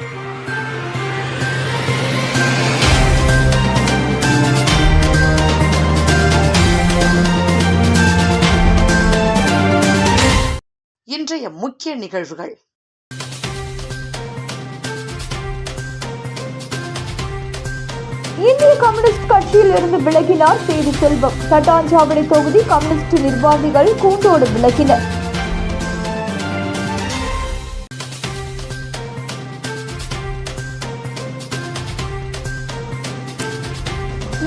இன்றைய முக்கிய நிகழ்வுகள். இந்திய கம்யூனிஸ்ட் கட்சியில் இருந்து விலகினார் செய்தி செல்வம். தட்டாஞ்சாவடி தொகுதி கம்யூனிஸ்ட் நிர்வாகிகள் கூண்டோடு விலகினர்.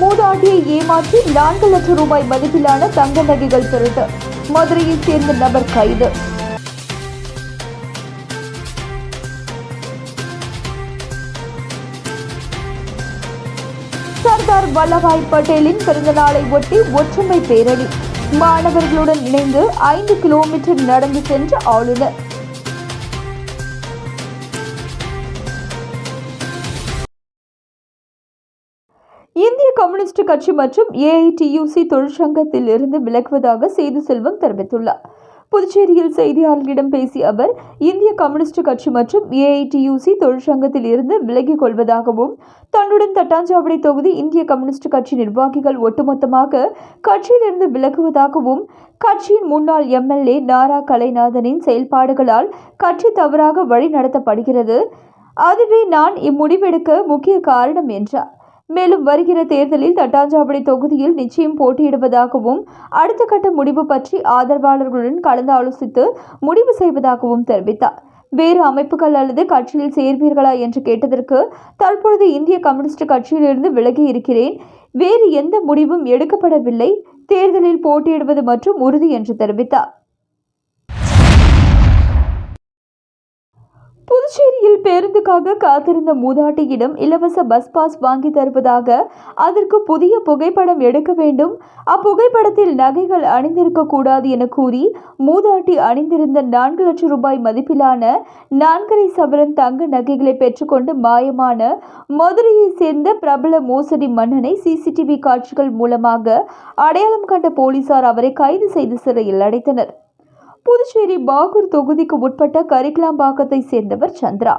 மூதாட்டியை ஏமாற்றி நான்கு லட்சம் ரூபாய் மதிப்பிலான தங்க நகைகள் திருட்டு. மதுரையைச் சேர்ந்த நபர் கைது. சர்தார் வல்லபாய் பட்டேலின் பிறந்தநாளை ஒட்டி ஒற்றுமை பேரணி. மாணவர்களுடன் இணைந்து ஐந்து கிலோமீட்டர் நடந்து சென்ற ஆளுநர். இந்திய கம்யூனிஸ்ட் கட்சி மற்றும் ஏஐடியூசி தொழிற்சங்கத்தில் இருந்து விலகுவதாக சேது செல்வம் தெரிவித்துள்ளார். புதுச்சேரியில் செய்தியாளர்களிடம் பேசிய அவர் இந்திய கம்யூனிஸ்ட் கட்சி மற்றும் ஏஐடியூசி தொழிற்சங்கத்தில் இருந்து விலகிக் கொள்வதாகவும் தன்னுடன் தட்டாஞ்சாவடி தொகுதி இந்திய கம்யூனிஸ்ட் கட்சி நிர்வாகிகள் ஒட்டுமொத்தமாக கட்சியிலிருந்து விலகுவதாகவும் கட்சியின் முன்னாள் எம்எல்ஏ நாரா கலைநாதனின் செயல்பாடுகளால் கட்சி தவறாக வழிநடத்தப்படுகிறது. அதுவே நான் இம்முடிவெடுக்க முக்கிய காரணம் என்றார். மேலும் வருகிற தேர்தலில் தட்டாஞ்சாவடி தொகுதியில் நிச்சயம் போட்டியிடுவதாகவும் அடுத்த கட்ட முடிவு பற்றி ஆதரவாளர்களுடன் கலந்து ஆலோசித்து முடிவு செய்வதாகவும் தெரிவித்தார். வேறு அமைப்புகள் அல்லது கட்சியில் சேர்வீர்களா என்று கேட்டதற்கு தற்பொழுது இந்திய கம்யூனிஸ்ட் கட்சியிலிருந்து விலகி இருக்கிறேன். வேறு எந்த முடிவும் எடுக்கப்படவில்லை. தேர்தலில் போட்டியிடுவது மற்றும் உறுதி என்று தெரிவித்தார். புதுச்சேரியில் பேருந்துக்காக காத்திருந்த மூதாட்டியிடம் இலவச பஸ் பாஸ் வாங்கி தருவதாக அதற்கு புதிய புகைப்படம் எடுக்க வேண்டும். அப்புகைப்படத்தில் நகைகள் அணிந்திருக்கக்கூடாது என கூறி மூதாட்டி அணிந்திருந்த நான்கு லட்சம் ரூபாய் மதிப்பிலான நான்கரை சவரன் தங்க நகைகளை பெற்றுக்கொண்டு மாயமான மதுரையை சேர்ந்த பிரபல மோசடி மன்னனை சிசிடிவி காட்சிகள் மூலமாக அடையாளம் கண்ட போலீசார் அவரை கைது செய்து சிறையில் அடைத்தனர். புதுச்சேரி பாகூர் தொகுதிக்கு உட்பட்ட கரிக்கலாம்பாக்கத்தை சேர்ந்தவர் சந்திரா.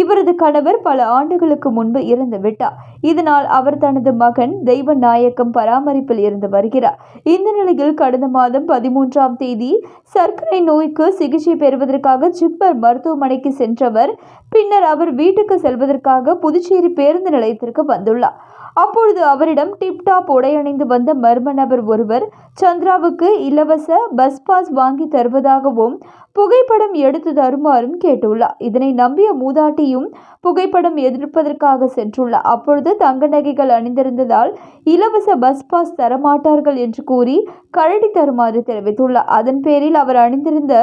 இவரது கணவர் பல ஆண்டுகளுக்கு முன்பு இறந்து விட்டார். இதனால் அவர் தனது மகன் தெய்வ நாயக்கம் பராமரிப்பில் இருந்து வருகிறார். இந்த நிலையில் கடந்த மாதம் பதிமூன்றாம் தேதி சர்க்கரை நோய்க்கு சிகிச்சை பெறுவதற்காக ஜிப்மர் மருத்துவமனைக்கு சென்றவர் பின்னர் அவர் வீட்டுக்கு செல்வதற்காக புதுச்சேரி பேருந்து நிலையத்திற்கு வந்துள்ளார். அப்பொழுது அவரிடம் டிப்டாப் உடையணிந்து வந்த மர்ம நபர் ஒருவர் சந்திராவுக்கு இலவச பஸ் பாஸ் வாங்கி தருவதாகவும் புகைப்படம் எடுத்து தருமாறும் கேட்டுள்ளார். இதனை நம்பிய மூதாட்டியும் புகைப்படம் எதிர்ப்பதற்காக சென்றுள்ளார். அப்பொழுது தங்க நகைகள் அணிந்திருந்ததால் இலவச பஸ் பாஸ் தரமாட்டார்கள் என்று கூறி கழட்டி தருமாறு தெரிவித்துள்ளார். அதன் பேரில் அவர் அணிந்திருந்த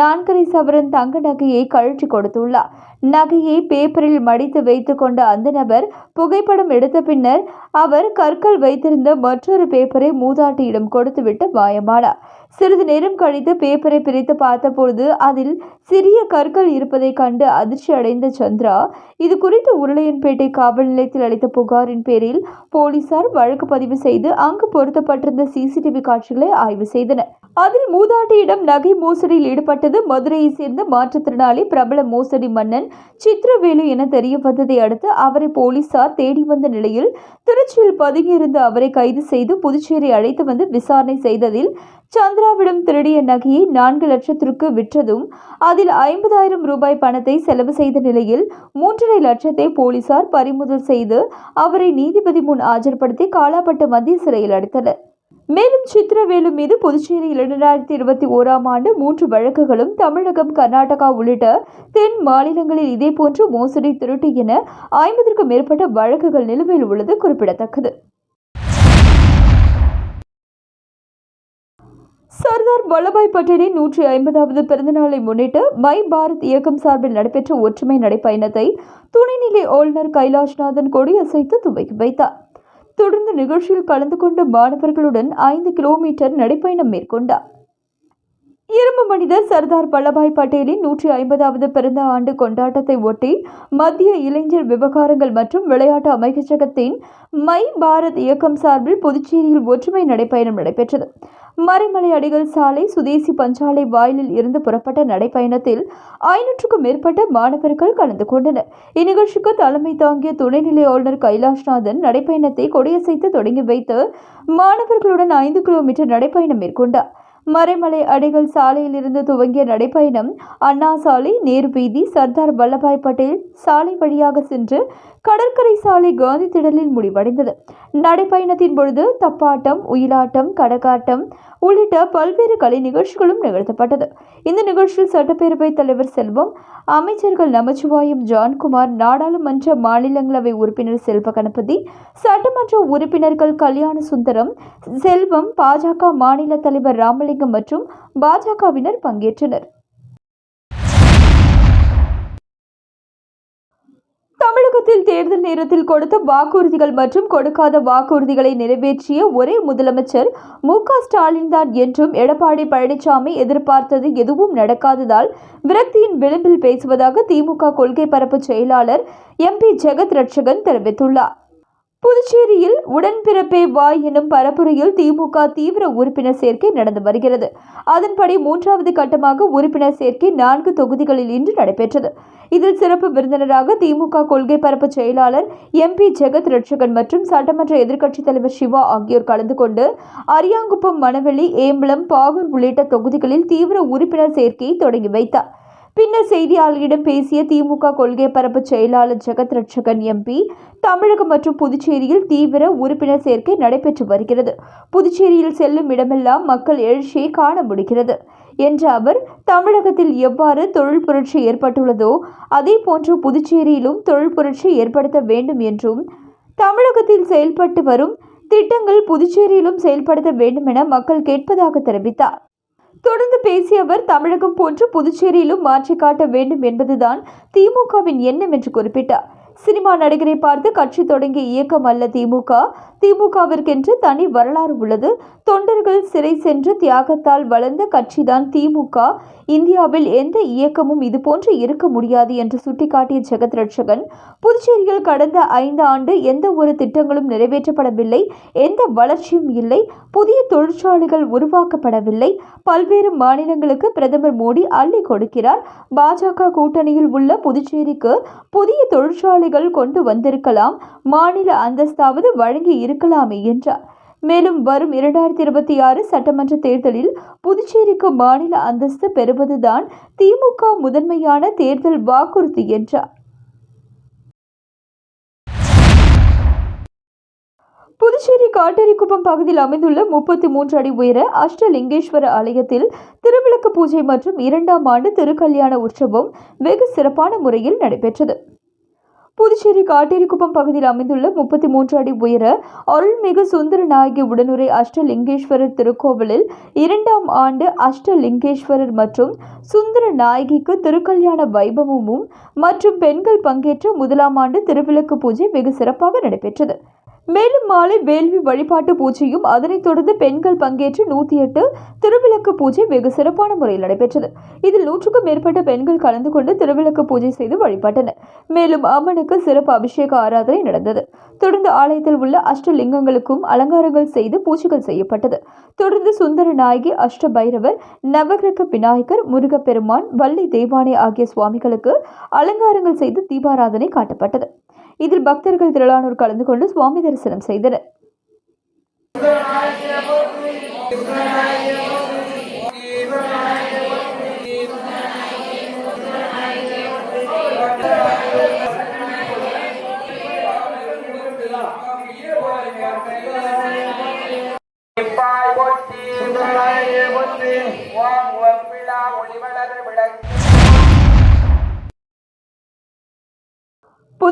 நான்கரை சவரன் தங்க நகையை கழற்றி கொடுத்துள்ளார். நகையை பேப்பரில் மடித்து வைத்து கொண்ட அந்த நபர் புகைப்படம் எடுத்த பின்னர் அவர் கற்கள் வைத்திருந்த மற்றொரு பேப்பரை மூதாட்டியிடம் கொடுத்துவிட்டு மாயமானார். சிறிது நேரம் கழித்து பேப்பரை பிரித்து பார்த்தபொழுது அதில் சிறிய கற்கள் இருப்பதைக் கண்டு அதிர்ச்சி அடைந்த சந்திரா இது குறித்து உருளையன்பேட்டை காவல் நிலையத்தில் அளித்த புகாரின் பேரில் போலீசார் வழக்கு பதிவு செய்து அங்கு பொருத்தப்பட்டிருந்த சிசிடிவி காட்சிகளை ஆய்வு செய்தனர். அதில் மூதாட்டியிடம் நகை மோசடியில் ஈடுபட்டது மதுரையை சேர்ந்த மாற்றுத்திறனாளி பிரபல மோசடி மன்னன் சித்ரவேலு என தெரிய வந்ததை அடுத்து அவரை போலீசார் தேடி வந்த நிலையில் திருச்சியில் பதுங்கியிருந்த அவரை கைது செய்து புதுச்சேரி அழைத்து வந்து விசாரணை செய்ததில் சந்திராவிடம் திருடிய நகையை நான்கு லட்சத்திற்கு விற்றதும் அதில் ஐம்பதாயிரம் ரூபாய் பணத்தை செலவு செய்த நிலையில் மூன்றரை லட்சத்தை போலீசார் பறிமுதல் செய்து அவரை நீதிபதி முன் ஆஜர்படுத்தி காலாப்பட்டு மத்திய சிறையில் அடைத்தனர். மேலும் சித்திரவேலு மீது புதுச்சேரியில் இரண்டாயிரத்தி இருபத்தி ஓராம் ஆண்டு மூன்று வழக்குகளும் தமிழகம் கர்நாடகா உள்ளிட்ட தென் மாநிலங்களில் இதேபோன்று மோசடி திருட்டு என ஐம்பதற்கும் மேற்பட்ட வழக்குகள் நிலுவையில் உள்ளது குறிப்பிடத்தக்கது. சர்தார் வல்லபாய் பட்டேலின் நூற்றி ஐம்பதாவது பிறந்தநாளை முன்னிட்டு மை பாரத் இயக்கம் சார்பில் நடைபெற்ற ஒற்றுமை நடைப்பயணத்தை துணைநிலை ஆளுநர் கைலாஷ்நாதன் கொடியசைத்து துவக்கி வைத்தார். தொடர்ந்து நிகழ்ச்சியில் கலந்து கொண்ட மாணவர்களுடன் ஐந்து கிலோமீட்டர் நடைப்பயணம் மேற்கொண்டார். இரும்பு மனிதர் சர்தார் வல்லபாய் பட்டேலின் நூற்றி ஐம்பதாவது பிறந்த ஆண்டு கொண்டாட்டத்தை ஒட்டி மத்திய இளைஞர் விவகாரங்கள் மற்றும் விளையாட்டு அமைச்சகத்தின் மை பாரத் இயக்கம் சார்பில் புதுச்சேரியில் ஒற்றுமை நடைப்பயணம் நடைபெற்றது. மறைமலை அடிகள் சாலை சுதேசி பஞ்சாலை வாயிலில் இருந்து புறப்பட்ட நடைப்பயணத்தில் ஐநூற்றுக்கும் மேற்பட்ட மாணவர்கள் கலந்து கொண்டனர். இந்நிகழ்ச்சிக்கு தலைமை தாங்கிய துணைநிலை ஆளுநர் கைலாஷ்நாதன் நடைப்பயணத்தை கொடியசைத்து தொடங்கி வைத்து மாணவர்களுடன் ஐந்து கிலோமீட்டர் நடைப்பயணம் மேற்கொண்டார். மறைமலை அடிகள் சாலையிலிருந்து துவங்கிய நடைப்பயணம் அண்ணா சாலை நேரு வீதி சர்தார் வல்லபாய் பட்டேல் சாலை வழியாக சென்று கடற்கரை சாலை காந்தி திடலில் முடிவடைந்தது. நடைப்பயணத்தின் பொழுது தப்பாட்டம் உயிலாட்டம் கடகாட்டம் உள்ளிட்ட பல்வேறு கலை நிகழ்ச்சிகளும் நிகழ்த்தப்பட்டது. இந்த நிகழ்ச்சியில் சட்டப்பேரவைத் தலைவர் செல்வம் அமைச்சர்கள் நமச்சிவாயம் ஜான்குமார் நாடாளுமன்ற மாநிலங்களவை உறுப்பினர் செல்வ கணபதி சட்டமன்ற உறுப்பினர்கள் கல்யாண சுந்தரம் செல்வம் பாஜக மாநில தலைவர் ராமலிங்கம் மற்றும் பாஜகவினர் பங்கேற்றனர். தமிழகத்தில் தேர்தல் நேரத்தில் கொடுத்த வாக்குறுதிகள் மற்றும் கொடுக்காத வாக்குறுதிகளை நிறைவேற்றிய ஒரே முதலமைச்சர் மு க ஸ்டாலின் தான் என்றும் எடப்பாடி பழனிசாமி எதிர்பார்த்தது எதுவும் நடக்காததால் விரக்தியின் விளிம்பில் பேசுவதாக திமுக கொள்கை பரப்பு செயலாளர் எம்பி ஜெகத் ரட்சகன் தெரிவித்துள்ளார். புதுச்சேரியில் உடன்பிறப்பே வாய் எனும் பரப்புரையில் திமுக தீவிர உறுப்பினர் சேர்க்கை நடந்து வருகிறது. அதன்படி மூன்றாவது கட்டமாக உறுப்பினர் சேர்க்கை நான்கு தொகுதிகளில் இன்று நடைபெற்றது. இதில் சிறப்பு விருந்தினராக திமுக கொள்கை பரப்பு செயலாளர் எம்பி ஜெகத் ரட்சகன் மற்றும் சட்டமன்ற எதிர்க்கட்சித் தலைவர் சிவா ஆகியோர் கலந்து கொண்டு அரியாங்குப்பம் மணவெளி ஏம்பலம் பாகூர் உள்ளிட்ட தொகுதிகளில் தீவிர உறுப்பினர் சேர்க்கையை தொடங்கி வைத்தார். பின்னர் செய்தியாளர்களிடம் பேசிய திமுக கொள்கை பரப்பு செயலாளர் ஜெகத் ரட்சகன் எம்பி தமிழகம் மற்றும் புதுச்சேரியில் தீவிர உறுப்பினர் சேர்க்கை நடைபெற்று வருகிறது. புதுச்சேரியில் செல்லும் இடமெல்லாம் மக்கள் எழுச்சியை காண முடிகிறது என்ற அவர் தமிழகத்தில் எவ்வாறு தொழில் புரட்சி ஏற்பட்டுள்ளதோ அதே போன்று புதுச்சேரியிலும் தொழில் புரட்சி ஏற்படுத்த வேண்டும் என்றும் தமிழகத்தில் செயல்பட்டு வரும் திட்டங்கள் புதுச்சேரியிலும் செயல்படுத்த வேண்டும் என மக்கள் கேட்பதாக தெரிவித்தார். தொடர்ந்து பேசிய அவர் தமிழகம் போன்று புதுச்சேரியிலும் மாற்றி காட்ட வேண்டும் என்பதுதான் திமுகவின் எண்ணம் என்று குறிப்பிட்டார். சினிமா நடிகரை பார்த்து கட்சி தொடங்கிய இயக்கம் அல்ல திமுக. திமுகவிற்கென்று தனி வரலாறு உள்ளது. தொண்டர்கள் சிறை சென்று தியாகத்தால் வளர்ந்த கட்சிதான் திமுக. இந்தியாவில் எந்த இயக்கமும் இதுபோன்று இருக்க முடியாது என்று சுட்டிக்காட்டிய ஜெகத் ரட்சகன் புதுச்சேரியில் கடந்த ஐந்து ஆண்டு எந்த ஒரு திட்டங்களும் நிறைவேற்றப்படவில்லை. எந்த வளர்ச்சியும் இல்லை. புதிய தொழிற்சாலைகள் உருவாக்கப்படவில்லை. பல்வேறு மாநிலங்களுக்கு பிரதமர் மோடி அள்ளி கொடுக்கிறார். பாஜக கூட்டணியில் உள்ள புதுச்சேரிக்கு புதிய தொழிற்சாலைகள் கொண்டு வந்திருக்கலாம். மாநில அந்தஸ்தாவது வழங்கி இருக்கலாமே என்றார். மேலும் வரும் இரண்டாயிரத்தி இருபத்தி ஆறு சட்டமன்ற தேர்தலில் புதுச்சேரிக்கு மாநில அந்தஸ்து பெறுவதுதான் திமுக முதன்மையான தேர்தல் வாக்குறுதி என்றார். புதுச்சேரி காட்டேரிக்குப்பம் பகுதியில் அமைந்துள்ள முப்பத்தி மூன்று அடி உயர அஷ்டலிங்கேஸ்வர ஆலயத்தில் திருவிளக்கு பூஜை மற்றும் இரண்டாம் ஆண்டு திருக்கல்யாண உற்சவம் வெகு சிறப்பான முறையில் நடைபெற்றது. புதுச்சேரி காட்டேரிக்குப்பம் பகுதியில் அமைந்துள்ள முப்பத்தி மூன்று அடி உயர அருள்மிகு சுந்தர நாயகி உடனுரை அஷ்டலிங்கேஸ்வரர் திருக்கோவிலில் இரண்டாம் ஆண்டு அஷ்டலிங்கேஸ்வரர் மற்றும் சுந்தர நாயகிக்கு திருக்கல்யாண வைபவமும் மற்றும் பெண்கள் பங்கேற்ற முதலாம் ஆண்டு திருவிளக்கு பூஜை வெகு சிறப்பாக நடைபெற்றது. மேலும் மாலை வேள்வி வழிபாட்டு பூஜையும் அதனைத் தொடர்ந்து பெண்கள் பங்கேற்று நூற்றி எட்டு திருவிளக்கு பூஜை வெகு சிறப்பான முறையில் நடைபெற்றது. இதில் நூற்றுக்கும் மேற்பட்ட பெண்கள் கலந்து கொண்டு திருவிளக்கு பூஜை செய்து வழிபட்டனர். மேலும் அம்மனுக்கு சிறப்பு அபிஷேக ஆராதனை நடந்தது. தொடர்ந்து ஆலயத்தில் உள்ள அஷ்டலிங்கங்களுக்கும் அலங்காரங்கள் செய்து பூஜைகள் செய்யப்பட்டது. தொடர்ந்து சுந்தர நாயகி அஷ்ட பைரவர் நவகிரக விநாயகர் முருகப்பெருமான் வள்ளி தெய்வானை ஆகிய சுவாமிகளுக்கு அலங்காரங்கள் செய்து தீபாராதனை காட்டப்பட்டது. இதில் பக்தர்கள் திரளானோர் கலந்து கொண்டு சுவாமி தரிசனம் செய்தனர்.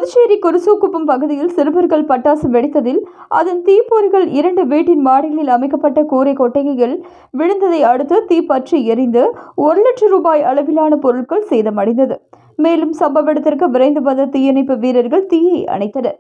புதுச்சேரி குருசூக்குப்பம் பகுதியில் சிறுவர்கள் பட்டாசு வெடித்ததில் அதன் தீப்பொறிகள் இரண்டு வீட்டின் மாடிகளில் அமைக்கப்பட்ட கூரை கொட்டகைகள் விழுந்ததை அடுத்து தீ பற்றி எரிந்து ஒரு லட்சம் ரூபாய் அளவிலான பொருட்கள் சேதமடைந்தது. மேலும் சம்பவ இடத்திற்கு விரைந்து வந்த தீயணைப்பு வீரர்கள் தீயை அணைத்தனர்.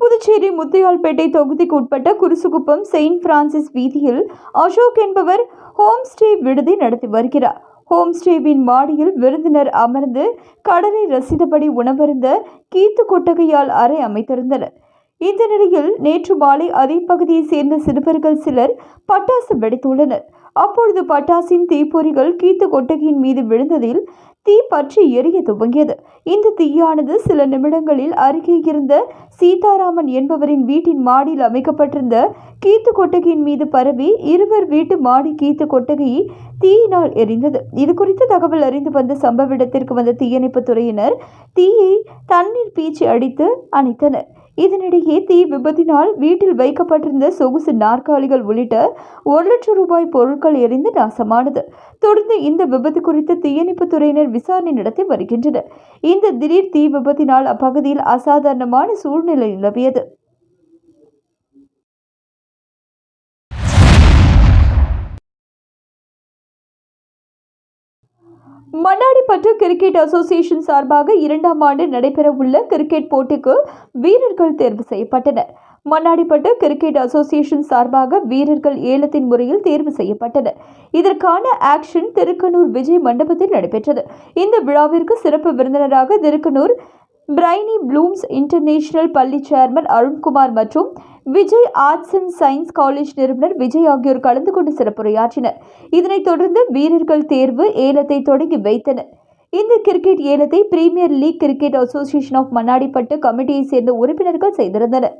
புதுச்சேரி முத்தையால்பேட்டை தொகுதிக்கு உட்பட்ட குருசுகுப்பம் செயின்ட் பிரான்சிஸ் வீதியில் அசோக் என்பவர் ஹோம் ஸ்டே விடுதி நடத்தி வருகிறார். ஹோம் ஸ்டேவின் மாடியில் விருந்தினர் அமர்ந்து கடலை ரசித்தபடி உணவருந்த கீத்து கொட்டகையால் அறை அமைத்திருந்தனர். இந்த நிலையில் நேற்று மாலை அதே பகுதியைச் சேர்ந்த சிறுவர்கள் சிலர் பட்டாசு வெடித்துள்ளனர். அப்பொழுது பட்டாசின் தீப்பொறிகள் கீத்து கொட்டகையின் மீது விழுந்ததில் தீ பற்றி எரிய துவங்கியது. இந்த தீயானது சில நிமிடங்களில் அருகே இருந்த சீதாராமன் என்பவரின் வீட்டின் மாடியில் அமைக்கப்பட்டிருந்த கீத்து கொட்டகையின் மீது பரவி இருவர் வீட்டு மாடி கீத்து கொட்டகையை தீயினால் எரிந்தது. இது குறித்து தகவல் அறிந்து வந்த சம்பவ இடத்திற்கு வந்த தீயணைப்புத் துறையினர் தீயை தண்ணீர் பீச்சி அடித்து அணைத்தனர். இதனிடையே தீ விபத்தினால் வீட்டில் வைக்கப்பட்டிருந்த சொகுசு நாற்காலிகள் உள்ளிட்ட ஒரு லட்சம் ரூபாய் பொருட்கள் எரிந்து நாசமானது. தொடர்ந்து இந்த விபத்து குறித்து தீயணைப்புத் துறையினர் விசாரணை நடத்தி வருகின்றனர். இந்த திடீர் தீ விபத்தினால் அப்பகுதியில் அசாதாரணமான சூழ்நிலை நிலவியது. மண்ணாடிப்பட்டு கிரிக்கெட் அசோசியேஷன் சார்பாக இரண்டாம் ஆண்டு நடைபெறவுள்ள கிரிக்கெட் போட்டிக்கு வீரர்கள் தேர்வு செய்யப்பட்டனர். மண்ணாடிப்பட்டு கிரிக்கெட் அசோசியேஷன் சார்பாக வீரர்கள் ஏலத்தின் முறையில் தேர்வு செய்யப்பட்டனர். இதற்கான ஆக்ஷன் திருக்கனூர் விஜய் மண்டபத்தில் நடைபெற்றது. இந்த விழாவிற்கு சிறப்பு விருந்தினராக திருக்கனூர் பிரைனி ப்ளூம்ஸ் இன்டர்நேஷனல் பள்ளி சேர்மன் அருண்குமார் மற்றும் Vijay arts and science college நிறுவனர் விஜய் ஆகியோர் கலந்து கொண்டு சிறப்புரையாற்றினர். இதனைத் தொடர்ந்து வீரர்கள் தேர்வு ஏலத்தை தொடங்கி வைத்தனர். இந்த cricket ஏலத்தை premier league cricket association of Mannadipattu கமிட்டியைச் சேர்ந்த உறுப்பினர்கள் செய்திருந்தனர்.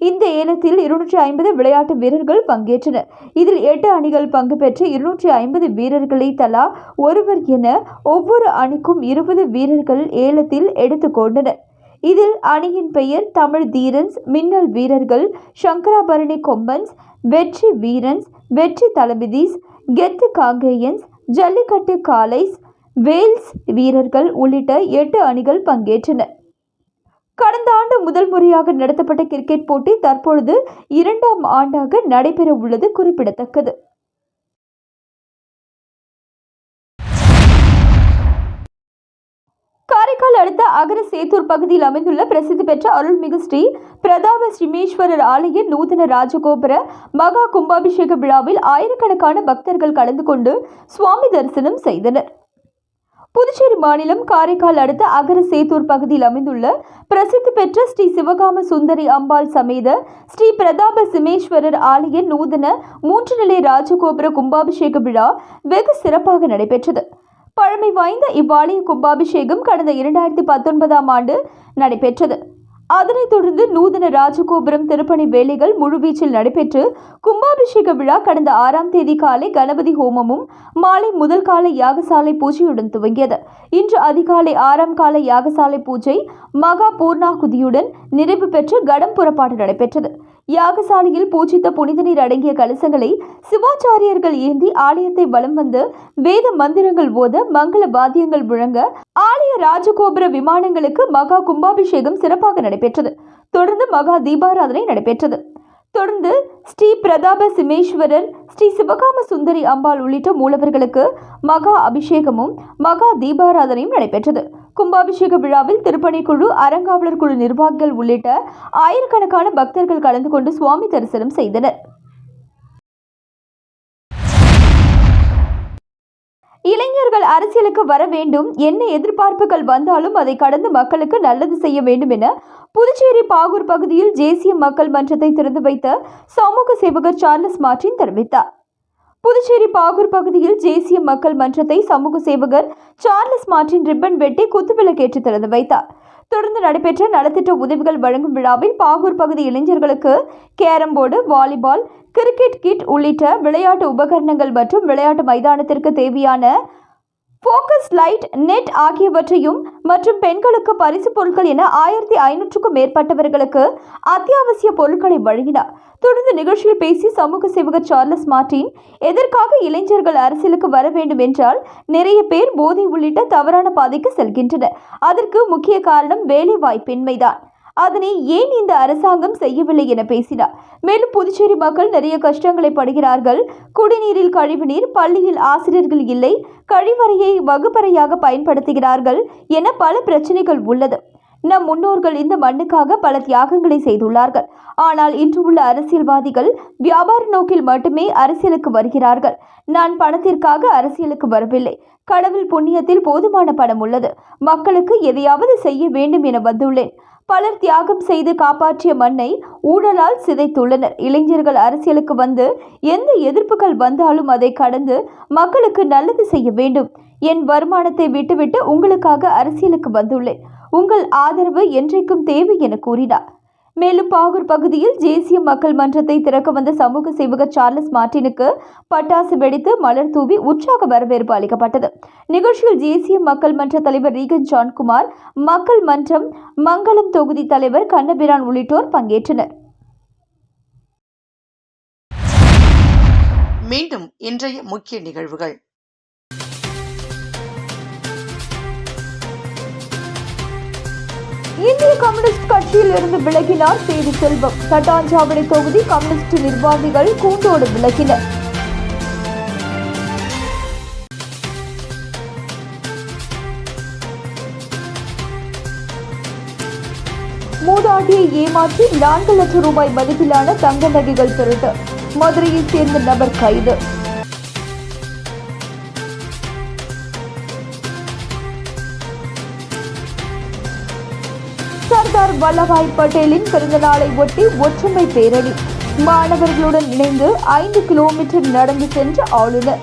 இந்த ஏலத்தில் இருநூற்றி ஐம்பது விளையாட்டு வீரர்கள் பங்கேற்றனர். இதில் எட்டு அணிகள் பங்கு பெற்று இருநூற்றி ஐம்பது வீரர்களை தலா ஒருவர் என ஒவ்வொரு அணிக்கும் இருபது வீரர்கள் ஏலத்தில் எடுத்துக்கொண்டனர் இதில் அணியின் பெயர் தமிழ் தீரன்ஸ் மின்னல் வீரர்கள் சங்கராபரணி கொம்பன்ஸ் வெற்றி வீரன்ஸ் வெற்றி தளபதிஸ் கெத்து காங்கேயன்ஸ் ஜல்லிக்கட்டு காலைஸ் வேல்ஸ் வீரர்கள் உள்ளிட்ட எட்டு அணிகள் பங்கேற்றன. கடந்த ஆண்டு முதல் முறையாக நடத்தப்பட்ட கிரிக்கெட் போட்டி தற்பொழுது இரண்டாம் ஆண்டாக நடைபெற உள்ளது குறிப்பிடத்தக்கது. காரைக்கால் அடுத்த அகர சேத்தூர் பகுதியில் அமைந்துள்ள பிரசித்தி பெற்ற அருள்மிகு ஸ்ரீ பிரதாப ஸ்ரீமேஸ்வரர் ஆலய நூதன ராஜகோபுர மகா கும்பாபிஷேக விழாவில் ஆயிரக்கணக்கான பக்தர்கள் கலந்து கொண்டு சுவாமி தரிசனம் செய்தனர். புதுச்சேரி மாநிலம் காரைக்கால் அடுத்த அகர சேத்தூர் பகுதியில் அமைந்துள்ள பிரசித்தி பெற்ற ஸ்ரீ சிவகாம சுந்தரி அம்பாள் சமேத ஸ்ரீ பிரதாப சிமேஸ்வரர் ஆலய நூதன மூன்று நிலை ராஜகோபுர கும்பாபிஷேக விழா வெகு சிறப்பாக நடைபெற்றது. பழமை வாய்ந்த இவ்வாலய கும்பாபிஷேகம் கடந்த இரண்டாயிரத்தி பத்தொன்பதாம் ஆண்டு நடைபெற்றது. அதனைத் தொடர்ந்து நூதன ராஜகோபுரம் திருப்பணி வேலைகள் முழுவீச்சில் நடைபெற்று கும்பாபிஷேக விழா கடந்த ஆறாம் தேதி காலை கணபதி ஹோமமும் மாலை முதல் கால யாகசாலை பூஜையுடன் துவங்கியது. இன்று அதிகாலை ஆறாம் கால யாகசாலை பூஜை மகா பூர்ணாகுதியுடன் நிறைவு பெற்று கடம் புறப்பாடு நடைபெற்றது. யாகசாலையில் பூஜித்த புனித நீர் அடங்கிய கலசங்களை சிவாச்சாரியர்கள் ஏந்தி ஆலயத்தை வலம் வந்து வேத மந்திரங்கள் ஓத மங்கள வாத்தியங்கள் முழங்க ஆலய ராஜகோபுர விமானங்களுக்கு மகா கும்பாபிஷேகம் சிறப்பாக நடைபெற்றது. தொடர்ந்து மகா தீபாராதனை நடைபெற்றது. தொடர்ந்து ஸ்ரீ பிரதாப சிமேஸ்வரர் ஸ்ரீ சிவகாம சுந்தரி அம்பாள் உள்ளிட்ட மூலவர்களுக்கு மகா அபிஷேகமும் மகா தீபாராதனையும் நடைபெற்றது. கும்பாபிஷேக விழாவில் திருப்பணிக்குழு அறங்காவலர் குழு நிர்வாகிகள் உள்ளிட்ட ஆயிரக்கணக்கான பக்தர்கள் கலந்து கொண்டு சுவாமி தரிசனம் செய்தனர். இளைஞர்கள் அரசியலுக்கு வர வேண்டும். என்ன எதிர்பார்ப்புகள் வந்தாலும் அதை கடந்து மக்களுக்கு நல்லது செய்ய வேண்டும் என புதுச்சேரி பாகூர் பகுதியில் தேசிய மக்கள் மன்றத்தை திறந்து வைத்த சமூக சேவகர் சார்லஸ் மார்டின் தெரிவித்தார். புதுச்சேரி பாகூர் பகுதியில் தேசிய மக்கள் மன்றத்தை சமூக சேவகர் சார்லஸ் மார்டின் ரிப்பன் வெட்டி குத்துவிளக்கேற்று திறந்து வைத்தார். தொடர்ந்து நடைபெற்ற நலத்திட்ட உதவிகள் வழங்கும் விழாவில் பாகூர் பகுதி இளைஞர்களுக்கு carrom board volleyball cricket kit உள்ளிட்ட விளையாட்டு உபகரணங்கள் மற்றும் விளையாட்டு மைதானத்திற்கு தேவையான ஃபோக்கஸ் லைட் நெட் ஆகியவற்றையும் மற்றும் பெண்களுக்கு பரிசு பொருட்கள் என ஆயிரத்தி ஐநூற்றுக்கும் மேற்பட்டவர்களுக்கு அத்தியாவசிய பொருட்களை வழங்கினார். தொடர்ந்து நிகழ்ச்சியில் பேசி சமூக சேவகர் சார்லஸ் மார்டின் எதற்காக இளைஞர்கள் அரசியலுக்கு வர வேண்டும் என்றால் நிறைய பேர் போதை உள்ளிட்ட தவறான பாதைக்கு செல்கின்றனர். அதற்கு முக்கிய காரணம் வேலை வாய்ப்பின்மைதான் அதனை ஏன் இந்த அரசாங்கம் செய்யவில்லை என பேசினார். மேலும் புதுச்சேரி மக்கள் நிறைய கஷ்டங்களை படுகிறார்கள். குடிநீரில் கழிவுநீர் பள்ளியில் ஆசிரியர்கள் இல்லை கழிவறையை வகுப்பறையாக பயன்படுத்துகிறார்கள் என பல பிரச்சனைகள் உள்ளது. நம் முன்னோர்கள் இந்த மண்ணுக்காக பல தியாகங்களை செய்துள்ளார்கள். ஆனால் இன்று உள்ள அரசியல்வாதிகள் வியாபார நோக்கில் மட்டுமே அரசியலுக்கு வருகிறார்கள். நான் பணத்திற்காக அரசியலுக்கு வரவில்லை. கடவுள் புண்ணியத்தில் போதுமான பணம் உள்ளது. மக்களுக்கு எதையாவது செய்ய வேண்டும் என வந்துள்ளேன். பலர் தியாகம் செய்து காப்பாற்றிய மண்ணை ஊழலால் சிதைத்துள்ளனர். இளைஞர்கள் அரசியலுக்கு வந்து எந்த எதிர்ப்புகள் வந்தாலும் அதை கடந்து மக்களுக்கு நல்லது செய்ய வேண்டும். என் வருமானத்தை விட்டுவிட்டு உங்களுக்காக அரசியலுக்கு வந்துள்ளேன். உங்கள் ஆதரவு என்றைக்கும் தேவை என கூறினார். மேலும் பாகூர் பகுதியில் தேசிய மக்கள் மன்றத்தை திறக்க வந்த சமூக சேவகர் சார்லஸ் மார்டினுக்கு பட்டாசு வெடித்து மலர் தூவி உற்சாக வரவேற்பு அளிக்கப்பட்டது. நிகழ்ச்சியில் தேசிய மக்கள் மன்ற தலைவர் ரீகன் ஜான்குமார் மக்கள் மன்றம் மங்களம் தொகுதி தலைவர் கண்ணபிரான் உள்ளிட்டோர் பங்கேற்றனர். மீண்டும் இன்றைய முக்கிய நிகழ்வுகள். இந்திய கம்யூனிஸ்ட் கட்சியில் இருந்து விலகினார் சேது செல்வம். தட்டாஞ்சாவடி தொகுதி கம்யூனிஸ்ட் நிர்வாகிகள் கூண்டோடு விலகினர். மூதாட்டியை ஏமாற்றி நான்கு லட்சம் ரூபாய் மதிப்பிலான தங்க நகைகள் திருட்டு. மதுரையைச் சேர்ந்த நபர் கைது. சர்தார் வல்லபாய் பட்டேலின் பிறந்தநாளை ஒட்டி ஒற்றுமை பேரணி. மாணவர்களுடன் இணைந்து ஐந்து கிலோமீட்டர் நடந்து சென்ற ஆளுநர்.